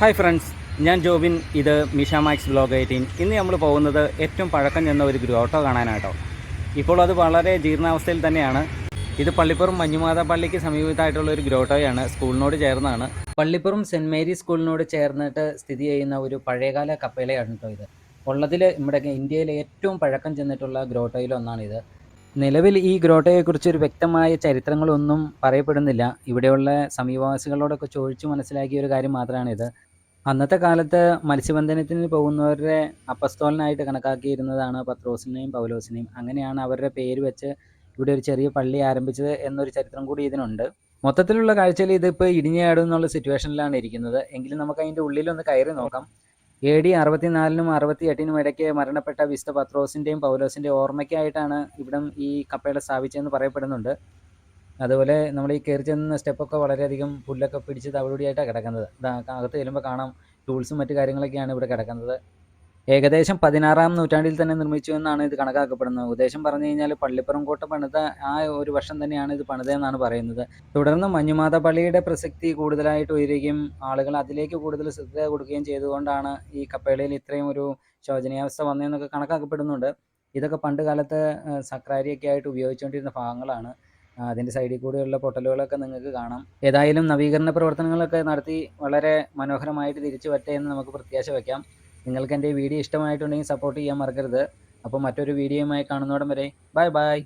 Hi friends ഞാൻ ജോബിൻ. ഇത് Misha max blog eighteen. ഇന്ന് നമ്മൾ പോകുന്നത് ഏറ്റവും പഴക്കം ചെന്ന ഒരു ഗ്രോട്ടോ കാണാനാട്ടോ. ഇപ്പോൾ അത് വളരെ ജീർണാവസ്ഥയിൽ തന്നെയാണ്. ഇത് പള്ളിപ്പുറം മഞ്ഞുമാതാ പള്ളിക്ക് സമീപത്തായിട്ടുള്ള ഒരു ഗ്രോട്ടോയാണ് സ്കൂളിനോട് ചേർന്നാണ്. പള്ളിപ്പുറം സെന്റ് മേരീസ് സ്കൂളിനോട് ചേർന്നിട്ട് സ്ഥിതി ചെയ്യുന്ന ഒരു പഴയകാല കപ്പലയാണ് കേട്ടോ ഇത്. ഉള്ളതിൽ നമ്മുടെ ഇന്ത്യയിലെ ഏറ്റവും പഴക്കം ചെന്നിട്ടുള്ള ഗ്രോട്ടോയിലൊന്നാണിത് നിലവിൽ ഈ ഗ്രോട്ടയെക്കുറിച്ച് ഒരു വ്യക്തമായ ചരിത്രങ്ങളൊന്നും പറയപ്പെടുന്നില്ല. ഇവിടെയുള്ള സമീപവാസികളോടൊക്കെ ചോദിച്ചു മനസ്സിലാക്കിയ ഒരു കാര്യം മാത്രമാണിത് അന്നത്തെ കാലത്ത് മത്സ്യബന്ധനത്തിന് പോകുന്നവരുടെ അപ്പസ്തോലനായിട്ട് കണക്കാക്കിയിരുന്നതാണ് പത്രോസിനെയും പൗലോസിനെയും. അങ്ങനെയാണ് അവരുടെ പേര് വെച്ച് ഇവിടെ ഒരു ചെറിയ പള്ളി ആരംഭിച്ചത് എന്നൊരു ചരിത്രം കൂടി ഇതിനുണ്ട്. മൊത്തത്തിലുള്ള കാഴ്ചയിൽ ഇതിപ്പോൾ ഇടിഞ്ഞാടും എന്നുള്ള സിറ്റുവേഷനിലാണ് ഇരിക്കുന്നത്. എങ്കിലും നമുക്ക് അതിന്റെ ഉള്ളിലൊന്ന് കയറി നോക്കാം. എ ഡി അറുപത്തിനാലിനും അറുപത്തി എട്ടിനും ഇടയ്ക്ക് മരണപ്പെട്ട വിശുദ്ധ പത്രോസിന്റെയും പൗലോസിന്റെയും ഓർമ്മയ്ക്കായിട്ടാണ് ഇവിടം ഈ കപ്പേള സ്ഥാപിച്ചതെന്ന് പറയപ്പെടുന്നുണ്ട്. അതുപോലെ നമ്മൾ ഈ കയറി ചെന്ന സ്റ്റെപ്പൊക്കെ വളരെയധികം പുല്ലൊക്കെ പിടിച്ച് തവിടുപൊടിയായിട്ടാണ് കിടക്കുന്നത്. അകത്ത് ചെല്ലുമ്പോൾ കാണാം ടൂൾസും മറ്റു കാര്യങ്ങളൊക്കെയാണ് ഇവിടെ കിടക്കുന്നത്. ഏകദേശം പതിനാറാം നൂറ്റാണ്ടിൽ തന്നെ നിർമ്മിച്ചു എന്നാണ് ഇത് കണക്കാക്കപ്പെടുന്നത്. ഉദ്ദേശം പറഞ്ഞു കഴിഞ്ഞാൽ പള്ളിപ്പുറം കോട്ട പണിത ആ ഒരു വർഷം തന്നെയാണ് ഇത് പണിതതെന്നാണ് പറയുന്നത്. തുടർന്ന് മഞ്ഞുമാത പള്ളിയുടെ പ്രസക്തി കൂടുതലായിട്ട് ഉയരുകയും ആളുകൾ അതിലേക്ക് കൂടുതൽ ശ്രദ്ധ കൊടുക്കുകയും ചെയ്തുകൊണ്ടാണ് ഈ കപ്പേളയിൽ ഇത്രയും ഒരു ശോചനീയാവസ്ഥ വന്നതെന്നൊക്കെ കണക്കാക്കപ്പെടുന്നുണ്ട്. ഇതൊക്കെ പണ്ട് കാലത്ത് സക്രാരിയൊക്കെ ആയിട്ട് ഉപയോഗിച്ചുകൊണ്ടിരുന്ന ഭാഗങ്ങളാണ്. അതിന്റെ സൈഡിൽ കൂടെയുള്ള പൊട്ടലുകളൊക്കെ നിങ്ങൾക്ക് കാണാം. ഏതായാലും നവീകരണ പ്രവർത്തനങ്ങളൊക്കെ നടത്തി വളരെ മനോഹരമായിട്ട് തിരിച്ചു വരട്ടെ എന്ന് നമുക്ക് പ്രത്യാശ വയ്ക്കാം. നിങ്ങൾക്ക് എന്റെ വീഡിയോ ഇഷ്ടമായിട്ടുണ്ടെങ്കിൽ സപ്പോർട്ട് ചെയ്യാൻ മറക്കരുത്. അപ്പോൾ മറ്റൊരു വീഡിയോയുമായി കാണുന്നോടം വരെ ബൈ ബൈ.